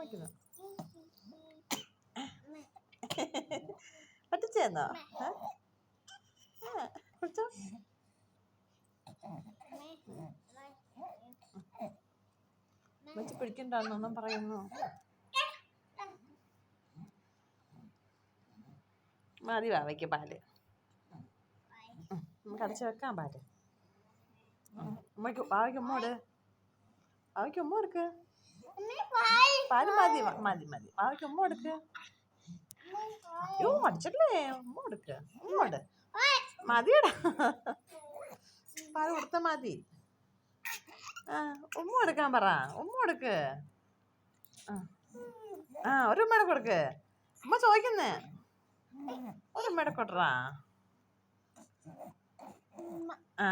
വയ്ക്കുന്നു പറ്റിച്ചേന്നോ? കുടിച്ചോ വെച്ച് പിടിക്കണ്ടെന്നൊന്നും പറയുന്നു. മതി വാവയ്ക്ക് പാൽ. നമുക്ക് അടച്ച് വെക്കാം പാൽ. അമ്മയ്ക്ക് വാവയ്ക്ക് ഉമ്മോട് വാവയ്ക്ക് ഉമ്മ എടുക്ക് പാൽ മതി മതി മതി. ബാക്കി ഉമ്മ എടുക്ക് യോ അടിച്ചല്ലേ ഉമ്മ എടുക്ക് ഉമ്മോട് മതിയടാ. പാൽ കൊടുത്ത മതി. ആ ഉമ്മ എടുക്കാൻ പറ. ഉമ്മ എടുക്ക് ആ. ആ ഒരു ഉമ്മയുടെ കൊടുക്ക്. ഉമ്മ ചോദിക്കുന്നേ. ഒരു ഉമ്മയുടെ കൊടുറാ ആ.